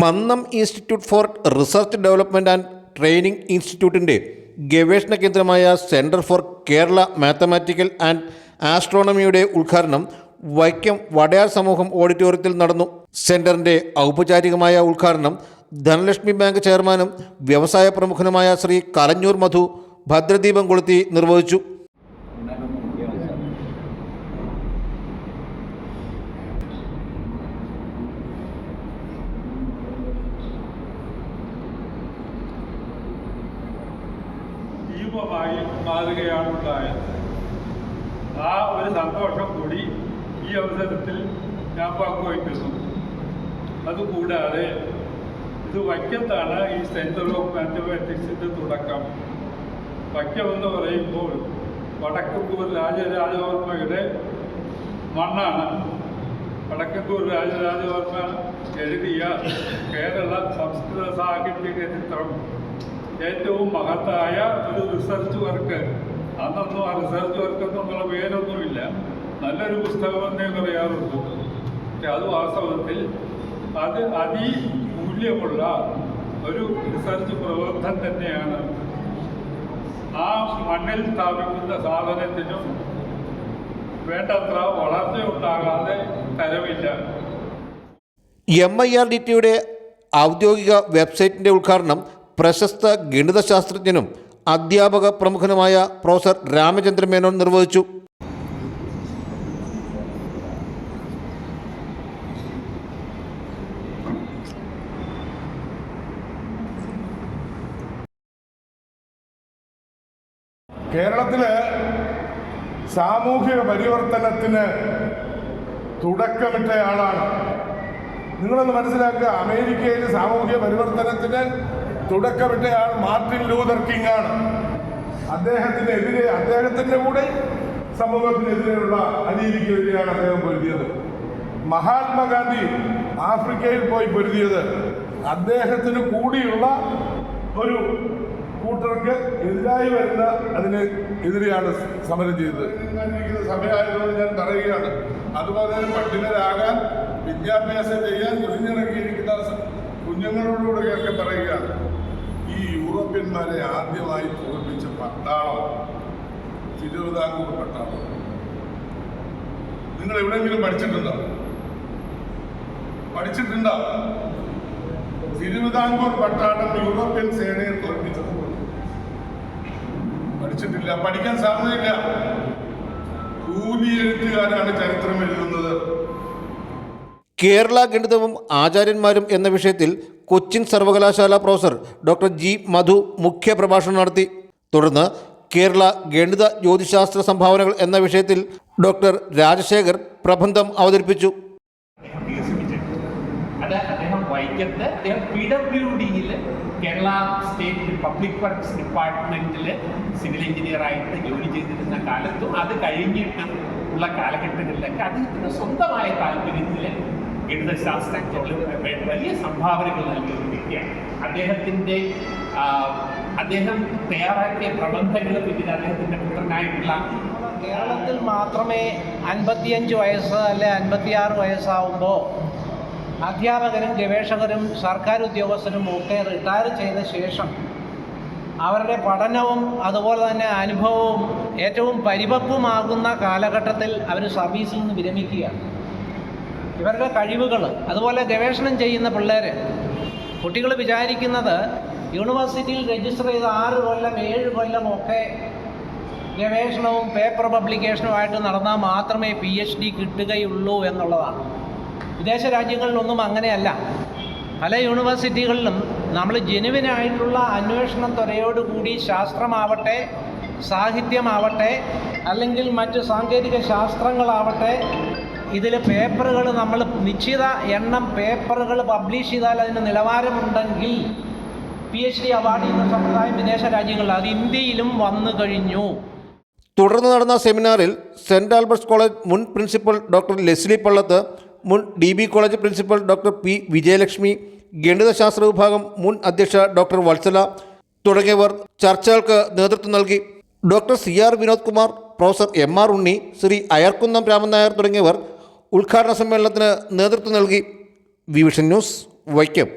Mannam institute for research development and training ഇൻസ്റ്റിറ്റ്യൂട്ടിന്റെ ഗവേഷണ കേന്ദ്രമായ centre for Kerala mathematical and ആസ്ട്രോണമിയുടെ ഉദ്ഘാടനം വൈക്കം വടയാർ സമൂഹം ഓഡിറ്റോറിയത്തിൽ നടന്നു. സെന്ററിന്റെ ഔപചാരികമായ ഉദ്ഘാടനം ധനലക്ഷ്മി ബാങ്ക് ചെയർമാനും വ്യവസായ പ്രമുഖനുമായ ശ്രീ കലഞ്ഞൂർ മധു ഭദ്രദീപം കൊളുത്തി നിർവഹിച്ചു. ദീപമായി മാറുകയാണ് ഉണ്ടായത് ആ ഒരു സന്തോഷം കൂടി ഈ അവസരത്തിൽ ഞാൻ പങ്കുവയ്ക്കുന്നു. അതുകൂടാതെ ഇത് വൈക്കത്താണ് ഈ സെന്റർ ഓഫ് മാത്തമാറ്റിക്സിന്റെ തുടക്കം. വൈക്കം എന്ന് പറയുമ്പോൾ വടക്കമ്പൂർ രാജരാജവർമ്മയുടെ മണ്ണാണ്. വടക്കമ്പൂർ രാജരാജവർമ്മ എഴുതിയ കേരള സംസ്കൃത സാഹിത്യ ചരിത്രം. ഏറ്റവും മഹത്തായ ഒരു റിസർച്ച് വർക്ക് അന്നൊന്നും ആ റിസർച്ച് വർക്ക് എന്നുള്ള പേരൊന്നുമില്ല നല്ലൊരു പുസ്തകം എന്നേ പറയാറുള്ളൂ പക്ഷെ അത് വാസ്തവത്തിൽ അത് അതിമൂല്യമുള്ള ഒരു റിസർച്ച് പ്രബന്ധം തന്നെയാണ്. ആ മണ്ണിൽ സ്ഥാപിക്കുന്ന സാധനത്തിനും വേണ്ടത്ര വളർച്ചയുണ്ടാകാതെ തരവില്ല എം ഐ ആർ ഡി ടിയുടെ ഔദ്യോഗിക വെബ്സൈറ്റിന്റെ ഉദ്ഘാടനം പ്രശസ്ത ഗണിതശാസ്ത്രജ്ഞനും അധ്യാപക പ്രമുഖനുമായ പ്രൊഫസർ രാമചന്ദ്രൻ മേനോൻ നിർവഹിച്ചു. കേരളത്തിൽ സാമൂഹിക പരിവർത്തനത്തിന് തുടക്കമിട്ടയാളാണ്. നിങ്ങളൊന്ന് മനസ്സിലാക്കുക അമേരിക്കയിൽ സാമൂഹിക പരിവർത്തനത്തിന് തുടക്കമിട്ടയാൾ മാർട്ടിൻ ലൂതർ കിങ് ആണ് അദ്ദേഹത്തിനെതിരെ അദ്ദേഹത്തിന്റെ കൂടെ സമൂഹത്തിനെതിരെയുള്ള അനീതിക്കെതിരെയാണ് അദ്ദേഹം പൊരുതിയത്. മഹാത്മാഗാന്ധി ആഫ്രിക്കയിൽ പോയി പൊരുതിയത്. അദ്ദേഹത്തിന് കൂടിയുള്ള ഒരു കൂട്ടർക്ക് എതിരായി വരുന്ന അതിന് എതിരെയാണ് സമരം ചെയ്തത്. സഭയായതുകൊണ്ട് ഞാൻ പറയുകയാണ്. അതുപോലെ പണ്ഡിതരാകാൻ വിദ്യാഭ്യാസം ചെയ്യാൻ കുഞ്ഞിറങ്ങിയിരിക്കുന്ന കുഞ്ഞുങ്ങളോടുകൂടെ കുഞ്ഞുങ്ങളോടുകൂടെയൊക്കെ പറയുകയാണ്. ഈ യൂറോപ്യന്മാരെ ആദ്യമായി തോൽപ്പിച്ച പട്ടാളം തിരുവിതാംകൂർ പട്ടാളം. നിങ്ങൾ എവിടെയെങ്കിലും പഠിച്ചിട്ടുണ്ടോ? പഠിച്ചിട്ടുണ്ടോ? തിരുവിതാംകൂർ പട്ടാളം യൂറോപ്യൻ സേനയെ തോൽപ്പിച്ചത്. പഠിച്ചിട്ടില്ല. പഠിക്കാൻ സാധ്യതയില്ല. കൂലി എഴുത്തുകാരാണ് ചരിത്രം എഴുതുന്നത്. കേരള ഗണിതവും ആചാര്യന്മാരും എന്ന വിഷയത്തിൽ കൊച്ചിൻ സർവകലാശാല പ്രൊഫസർ ഡോക്ടർ ജി മധു മുഖ്യ പ്രഭാഷണം നടത്തി. തുടർന്ന് കേരള ഗണിത ജ്യോതിശാസ്ത്ര സംഭാവനകൾ എന്ന വിഷയത്തിൽ ഡോക്ടർ രാജശേഖർ പ്രബന്ധം അവതരിപ്പിച്ചു. അദ്ദേഹം അദ്ദേഹം P W Kerala state public works ഡിപ്പാർട്ട്മെന്റിൽ സിവിൽ എഞ്ചിനീയറായിട്ട് ജോലി ചെയ്തിരുന്ന കാലത്തും അത് കഴിഞ്ഞിട്ട് ഉള്ള കാലഘട്ടങ്ങളിലൊക്കെ അദ്ദേഹത്തിന് സ്വന്തമായ താല്പര്യത്തിൽ ഗണിതശാസ്ത്രത്തോട് വലിയ സംഭാവനകൾ നൽകിയ ഒരു വ്യക്തിയാണ്. അദ്ദേഹത്തിന്റെ അദ്ദേഹം തയ്യാറാക്കിയ പ്രബന്ധങ്ങൾ പിന്നീട് അദ്ദേഹത്തിന്റെ പുത്രനായിട്ടുള്ള കേരളത്തിൽ മാത്രമേ അൻപത്തിയഞ്ച് വയസ്സ് അല്ലെ അൻപത്തിയാറ് വയസ്സാവുമ്പോൾ അധ്യാപകരും ഗവേഷകരും സർക്കാർ ഉദ്യോഗസ്ഥരും ഒക്കെ റിട്ടയർ ചെയ്ത ശേഷം അവരുടെ പഠനവും അതുപോലെ തന്നെ അനുഭവവും ഏറ്റവും പരിപക്വമാകുന്ന കാലഘട്ടത്തിൽ അവർ സർവീസിൽ നിന്ന് വിരമിക്കുകയാണ്. ഇവരുടെ കഴിവുകൾ അതുപോലെ ഗവേഷണം ചെയ്യുന്ന പിള്ളേർ കുട്ടികൾ വിചാരിക്കുന്നത് യൂണിവേഴ്സിറ്റിയിൽ രജിസ്റ്റർ ചെയ്ത ആറ് കൊല്ലം ഏഴ് കൊല്ലം ഒക്കെ ഗവേഷണവും പേപ്പർ പബ്ലിക്കേഷനുമായിട്ട് നടന്നാൽ മാത്രമേ പി എച്ച് ഡി കിട്ടുകയുള്ളൂ എന്നുള്ളതാണ്. വിദേശ രാജ്യങ്ങളിലൊന്നും അങ്ങനെയല്ല. പല യൂണിവേഴ്സിറ്റികളിലും നമ്മൾ ജെനുവിനായിട്ടുള്ള അന്വേഷണം ത്വരയോടുകൂടി ശാസ്ത്രമാവട്ടെ സാഹിത്യമാവട്ടെ അല്ലെങ്കിൽ മറ്റ് സാങ്കേതിക ശാസ്ത്രങ്ങളാവട്ടെ ഇതിൽ പേപ്പറുകൾ നമ്മൾ നിശ്ചിത എണ്ണം പേപ്പറുകൾ പബ്ലിഷ് ചെയ്താൽ അതിന് നിലവാരമുണ്ടെങ്കിൽ പി എച്ച് ഡി അവാർഡ് ചെയ്യുന്ന സമ്പ്രദായം വിദേശ രാജ്യങ്ങളിൽ അത് ഇന്ത്യയിലും വന്നു കഴിഞ്ഞു. തുടർന്ന് നടന്ന സെമിനാറിൽ സെന്റ് ആൽബർട്ട്സ് കോളേജ് മുൻ പ്രിൻസിപ്പൽ ഡോക്ടർ ലെസ്ലി പള്ളത്ത് മുൻ D B college principal doctor P Vijayalakshmi ഗണിതശാസ്ത്ര വിഭാഗം മുൻ അധ്യക്ഷ ഡോക്ടർ വത്സല തുടങ്ങിയവർ ചർച്ചകൾക്ക് നേതൃത്വം നൽകി. Doctor C R Vinod Kumar professor M R Unni Shri Ayarkunnam Raman Nair തുടങ്ങിയവർ ഉദ്ഘാടന സമ്മേളനത്തിന് നേതൃത്വം നൽകി വിവിഷൻ ന്യൂസ് വൈക്കം.